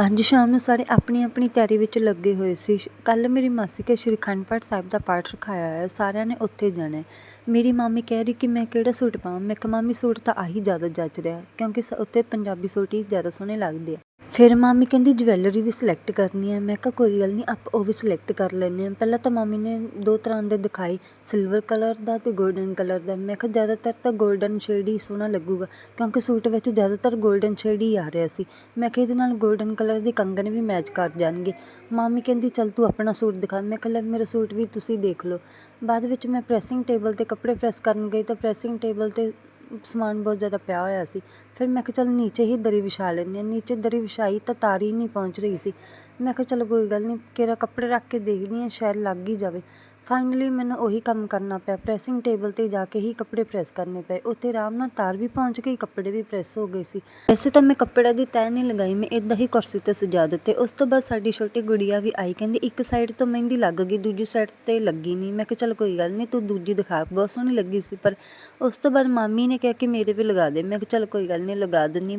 ਅੱਜ ਸ਼ਾਮ ਨੂੰ ਸਾਰੇ ਆਪਣੀ ਆਪਣੀ ਤਿਆਰੀ ਵਿੱਚ ਲੱਗੇ ਹੋਏ ਸੀ। ਕੱਲ ਮੇਰੀ ਮਾਸੀ ਕੇ ਸ਼੍ਰੀ ਅਖੰਡ ਪਾਠ ਸਾਹਿਬ ਦਾ ਪਾਠ ਰਖਾਇਆ ਹੈ ਸਾਰਿਆਂ ਨੇ ਉੱਥੇ ਜਾਣਾ ਹੈ। ਮੇਰੀ ਮਾਮੀ ਕਹਿ ਰਹੀ ਕਿ ਮੈਂ ਕਿਹੜਾ ਸੂਟ ਪਾਵਾਂ? ਮੈਂ ਕਿਹਾ, ਮਾਮੀ, ਸੂਟ ਤਾਂ ਆਹੀ ਜ਼ਿਆਦਾ ਜੱਚ ਰਿਹਾ, ਕਿਉਂਕਿ ਸ- ਉੱਥੇ ਪੰਜਾਬੀ ਸੂਟ ਹੀ ਜ਼ਿਆਦਾ ਸੋਹਣੇ ਲੱਗਦੇ ਆ। ਫਿਰ ਮਾਮੀ ਕਹਿੰਦੀ ਜਵੈਲਰੀ ਵੀ ਸਿਲੈਕਟ ਕਰਨੀ ਹੈ। ਮੈਂ ਕਿਹਾ ਕੋਈ ਗੱਲ ਨਹੀਂ ਆਪਾਂ ਉਹ ਵੀ ਸਿਲੈਕਟ ਕਰ ਲੈਂਦੇ ਹਾਂ। ਪਹਿਲਾਂ ਤਾਂ ਮਾਮੀ ਨੇ ਦੋ ਤਰ੍ਹਾਂ ਦੇ ਦਿਖਾਈ ਸਿਲਵਰ ਕਲਰ ਦਾ ਤੇ ਗੋਲਡਨ ਕਲਰ ਦਾ। ਮੈਂ ਕਿਹਾ ਜ਼ਿਆਦਾਤਰ ਤਾਂ ਗੋਲਡਨ ਸ਼ੇਡ ਹੀ ਸੋਹਣਾ ਲੱਗੂਗਾ, ਕਿਉਂਕਿ ਸੂਟ ਵਿੱਚ ਜ਼ਿਆਦਾਤਰ ਗੋਲਡਨ ਸ਼ੇਡ ਹੀ ਆ ਰਿਹਾ ਸੀ। ਮੈਂ ਕਿਹਾ ਇਹਦੇ ਨਾਲ ਗੋਲਡਨ ਕਲਰ ਦੇ ਕੰਗਣ ਵੀ ਮੈਚ ਕਰ ਜਾਣਗੇ। ਮਾਮੀ ਕਹਿੰਦੀ, ਚੱਲ ਤੂੰ ਆਪਣਾ ਸੂਟ ਦਿਖਾ। ਮੈਂ ਕਿਹਾ, ਲੈ ਮੇਰਾ ਸੂਟ ਵੀ ਤੁਸੀਂ ਦੇਖ ਲਓ। ਬਾਅਦ ਵਿੱਚ ਮੈਂ ਪ੍ਰੈਸਿੰਗ ਟੇਬਲ ਤੇ ਕੱਪੜੇ ਪ੍ਰੈਸ ਕਰਨ ਗਈ ਤਾਂ ਪ੍ਰੈਸਿੰਗ ਟੇਬਲ ਤੇ ਸਮਾਨ ਬਹੁਤ ਜ਼ਿਆਦਾ ਪਿਆ ਹੋਇਆ ਸੀ। ਫਿਰ ਮੈਂ ਕਿਹਾ, ਚੱਲ ਨੀਚੇ ਹੀ ਦਰੀ ਵਿਛਾ ਲੈਂਦੇ ਹਾਂ। ਨੀਚੇ ਦਰੀ ਵਿਛਾਈ ਤਾਂ ਤਾਰੀ ਨਹੀਂ ਪਹੁੰਚ ਰਹੀ ਸੀ। ਮੈਂ ਕਿਹਾ, ਚਲੋ ਕੋਈ ਗੱਲ ਨਹੀਂ ਕਿਹੜਾ ਕੱਪੜੇ ਰੱਖ ਕੇ ਦੇਖਦੀ ਹਾਂ, ਸ਼ਾਇਦ ਲੱਗ ਹੀ ਜਾਵੇ। ਫਾਈਨਲੀ ਮੈਨੂੰ ਉਹੀ ਕੰਮ ਕਰਨਾ ਪਿਆ। ਪ੍ਰੈਸਿੰਗ ਟੇਬਲ ਤੇ ਜਾ ਕੇ ਹੀ ਕੱਪੜੇ ਪ੍ਰੈਸ ਕਰਨੇ ਪਏ। ਉੱਥੇ ਆਰਾਮ ਨਾਲ ਤਾਰ ਵੀ ਪਹੁੰਚ ਗਈ, ਕੱਪੜੇ ਵੀ ਪ੍ਰੈਸ ਹੋ ਗਏ ਸੀ। ਵੈਸੇ ਤਾਂ ਮੈਂ ਕੱਪੜਾ ਦੀ ਤੈਅ ਨਹੀਂ ਲਗਾਈ, ਮੈਂ ਇਦਾਂ ਹੀ ਕੁਰਸੀ ਤੇ ਸਜਾ ਦਿੱਤੇ। ਉਸ ਤੋਂ ਬਾਅਦ ਸਾਡੀ ਛੋਟੀ ਗੁੜੀਆ ਵੀ ਆਈ, ਕਹਿੰਦੀ, ਇੱਕ ਸਾਈਡ ਤੋਂ ਮਹਿੰਦੀ ਲੱਗ ਗਈ, ਦੂਜੀ ਸਾਈਡ ਤੇ ਲੱਗੀ ਨਹੀਂ। ਮੈਂ ਕਿਹਾ, ਚਲ ਕੋਈ ਗੱਲ ਨਹੀਂ, ਤੂੰ ਦੂਜੀ ਦਿਖਾ। ਬਹੁਤ ਸੋਹਣੀ ਲੱਗੀ ਸੀ, ਪਰ ਉਸ ਤੋਂ ਬਾਅਦ ਮਾਮੀ ਨੇ ਕਿਹਾ ਕਿ ਮੇਰੇ ਵੀ ਲਗਾ ਦੇ। ਮੈਂ ਕਿਹਾ, ਚਲ ਕੋਈ ਗੱਲ ਨਹੀਂ, ਲਗਾ ਦਿੰਨੀ